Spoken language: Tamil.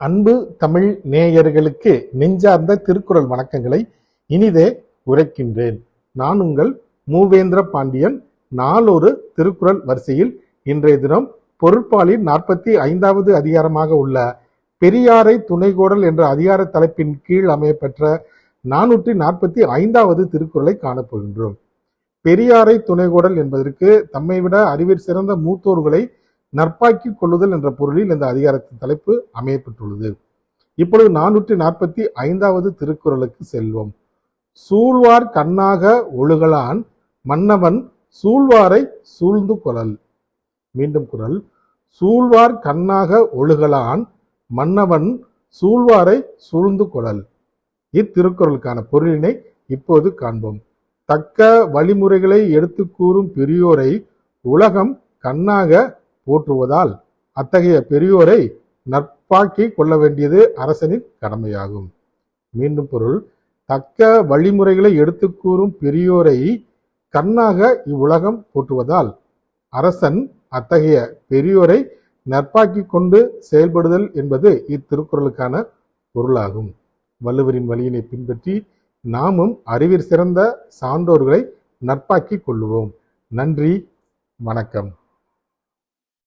அன்பு தமிழ் நேயர்களுக்கு நெஞ்சார்ந்த திருக்குறள் வணக்கங்களை இனிதே உரைக்கின்றேன். நான் உங்கள் மூவேந்திர பாண்டியன். நாளொரு திருக்குறள் வரிசையில் இன்றைய தினம் பொருட்பாலின் நாற்பத்தி ஐந்தாவது அதிகாரமாக உள்ள பெரியாரை துணைகோடல் என்ற அதிகார தலைப்பின் கீழ் அமையப்பெற்ற நானூற்றி நாற்பத்தி ஐந்தாவது திருக்குறளை காணப்போகின்றோம் பெரியாரை துணைகோடல் என்பதற்கு தம்மை விட அறிவில் சிறந்த மூத்தோர்களை நற்பாக்கிக் கொள்ளுதல் என்ற பொருளில் இந்த அதிகாரத்தின் தலைப்பு அமையப்பட்டுள்ளது இப்பொழுது நானூற்றி நாற்பத்தி ஐந்தாவது திருக்குறளுக்கு செல்வோம். சூழ்வார் கண்ணாக ஒழுகலான் மன்னவன் சூழ்வாரை சூழ்ந்து கொளல் மீண்டும் குரல். சூழ்வார் கண்ணாக ஒழுகலான் மன்னவன் சூழ்வாரை சூழ்ந்து கொள்ளல் இத்திருக்குறளுக்கான பொருளினை இப்போது காண்போம். தக்க வழிமுறைகளை எடுத்து கூறும் பெரியோரை உலகம் கண்ணாக போற்றுவதால் அத்தகைய பெரியோரை நட்பாக்கி கொள்ள வேண்டியது அரசனின் கடமையாகும். மீண்டும் பொருள் தக்க வழிமுறைகளை எடுத்து கூறும் பெரியோரை கண்ணாக இவ்வுலகம் போற்றுவதால் அரசன் அத்தகைய பெரியோரை நட்பாக்கி கொண்டு செயல்படுதல் என்பது இத்திருக்குறளுக்கான பொருளாகும். வள்ளுவரின் வழியினை பின்பற்றி நாமும் அறிவிற் சிறந்த சான்றோர்களை நட்பாக்கி கொள்ளுவோம். நன்றி வணக்கம்.